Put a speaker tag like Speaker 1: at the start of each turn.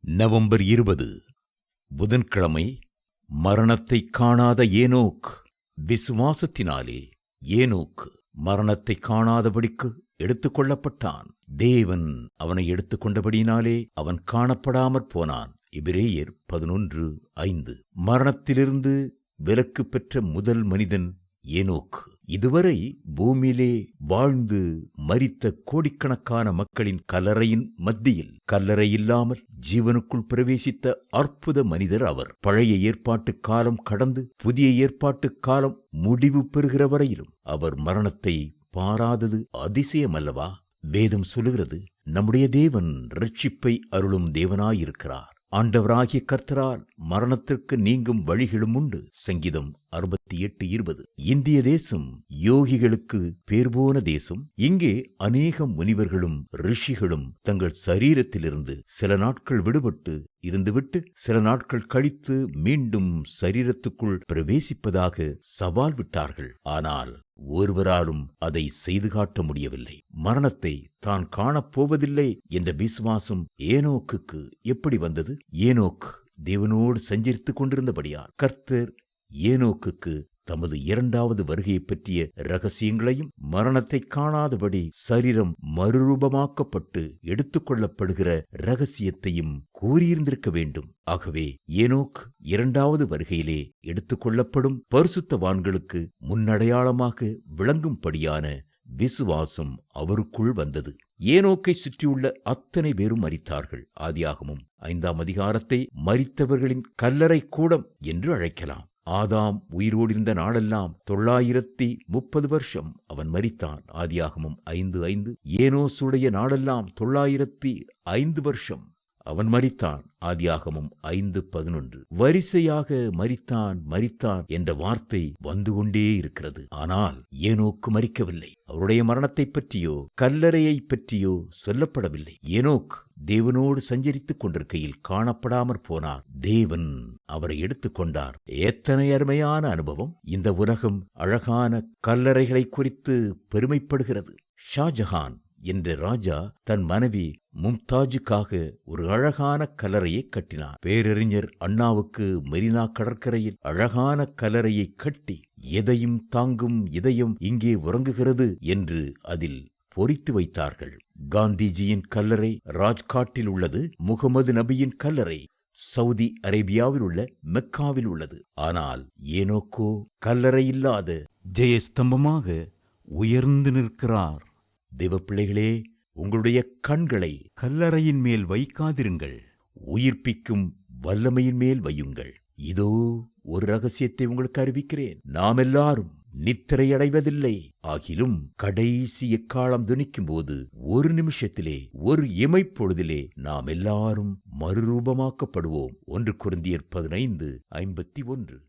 Speaker 1: November இருபது புதன்கிழமை மரணத்தைக் காணாத ஏனோக். விசுவாசத்தினாலே ஏனோக் மரணத்தைக் காணாதபடிக்கு எடுத்துக் கொள்ளப்பட்டான். தேவன் அவனை எடுத்துக் கொண்டபடியினாலே அவன் காணப்படாமற் போனான். எபிரேயர் பதினொன்று ஐந்து. மரணத்திலிருந்து விலக்கு பெற்ற முதல் மனிதன் ஏனோக். இதுவரை பூமியிலே வாழ்ந்து மரித்த கோடிக்கணக்கான மக்களின் கல்லறையின் மத்தியில் கல்லறை இல்லாமல் ஜீவனுக்குள் பிரவேசித்த அற்புத மனிதர் அவர். பழைய ஏற்பாட்டு காலம் கடந்து புதிய ஏற்பாட்டு காலம் முடிவு பெறுகிற வரையிலும் அவர் மரணத்தை பாராதது அதிசயமல்லவா? வேதம் சொல்லுகிறது நம்முடைய தேவன் ரட்சிப்பை அருளும் தேவனாயிருக்கிறார். ஆண்டவராகிய கர்த்தரால் மரணத்திற்கு நீங்கும் வழிகளும் உண்டு. சங்கீதம் அறுபத்தி எட்டு இருபது. இந்திய தேசம் யோகிகளுக்கு பேர் போன தேசம். இங்கே அநேக முனிவர்களும் ரிஷிகளும் தங்கள் சரீரத்திலிருந்து சில நாட்கள் விடுபட்டு இருந்துவிட்டு சில நாட்கள் கழித்து மீண்டும் சரீரத்துக்குள் பிரவேசிப்பதாக சவால் விட்டார்கள். ஆனால் ஒருவராலும் அதை செய்து காட்ட முடியவில்லை. மரணத்தை தான் காணப்போவதில்லை என்ற விசுவாசம் ஏனோக்குக்கு எப்படி வந்தது? ஏனோக் தேவனோடு சஞ்சரித்துக் கொண்டிருந்தபடியார் கர்த்தர் ஏனோக்குக்கு தமது இரண்டாவது வருகையைப் பற்றிய ரகசியங்களையும் மரணத்தைக் காணாதபடி சரீரம் மறுரூபமாக்கப்பட்டு எடுத்துக்கொள்ளப்படுகிற ரகசியத்தையும் கூறியிருந்திருக்க வேண்டும். ஆகவே ஏனோக் இரண்டாவது வருகையிலே எடுத்துக்கொள்ளப்படும் பரிசுத்தவான்களுக்கு முன்னடையாளமாக விளங்கும்படியான விசுவாசம் அவருக்குள் வந்தது. ஏனோக்கை சுற்றியுள்ள அத்தனை பேரும் மரித்தார்கள். ஆதியாகமும் ஐந்தாம் அதிகாரத்தை மரித்தவர்களின் கல்லறை கூடம் என்று அழைக்கலாம். ஆதாம் உயிரோடிருந்த நாளெல்லாம் தொள்ளாயிரத்தி முப்பது வருஷம் அவன் மரித்தான். ஆதியாகமும் ஐந்து ஐந்து ஏனோசுடைய நாளெல்லாம் தொள்ளாயிரத்தி ஐந்து வருஷம். அவன் மறித்தான் ஆதியாகமும் ஐந்து பதினொன்று. வரிசையாக மறித்தான் மரித்தான் என்ற வார்த்தை வந்து கொண்டே இருக்கிறது. ஆனால் ஏனோக்கு மறிக்கவில்லை அவருடைய மரணத்தைப் பற்றியோ கல்லறையைப் பற்றியோ சொல்லப்படவில்லை. ஏனோக் தேவனோடு சஞ்சரித்துக் கொண்டிருக்கையில் காணப்படாமற் போனார் தேவன் அவரை எடுத்துக்கொண்டார் எத்தனை அருமையான அனுபவம். இந்த உலகம் அழகான கல்லறைகளை குறித்து பெருமைப்படுகிறது. ஷாஜஹான் என்ற ராஜா தன் மனைவி மும்தாஜுக்காக ஒரு அழகான கலரையை கட்டினார் பேரறிஞர் அண்ணாவுக்கு மெரினா கடற்கரையில் அழகான கலரையை கட்டி எதையும் தாங்கும் இதயம் இங்கே உறங்குகிறது என்று அதில் பொறித்து வைத்தார்கள். காந்திஜியின் கல்லறை ராஜ்காட்டில் உள்ளது முகமது நபியின் கல்லறை சவுதி அரேபியாவில் உள்ள மெக்காவில் உள்ளது. ஆனால் ஏனோக்கோ கல்லறை இல்லாத ஜெயஸ்தம்பமாக உயர்ந்து நிற்கிறார். தேவப்பிள்ளைகளே உங்களுடைய கண்களை கல்லறையின் மேல் வைக்காதிருங்கள். உயிர்ப்பிக்கும் வல்லமையின் மேல் வையுங்கள். இதோ ஒரு ரகசியத்தை உங்களுக்கு அறிவிக்கிறேன். நாம் எல்லாரும் நித்திரையடைவதில்லை. ஆகிலும் கடைசி எக்காலம் துணிக்கும் போது ஒரு நிமிஷத்திலே ஒரு இமைப்பொழுதிலே நாம் எல்லாரும் மறுரூபமாக்கப்படுவோம். ஒன்று குருந்தியர் பதினைந்து ஐம்பத்தி ஒன்று.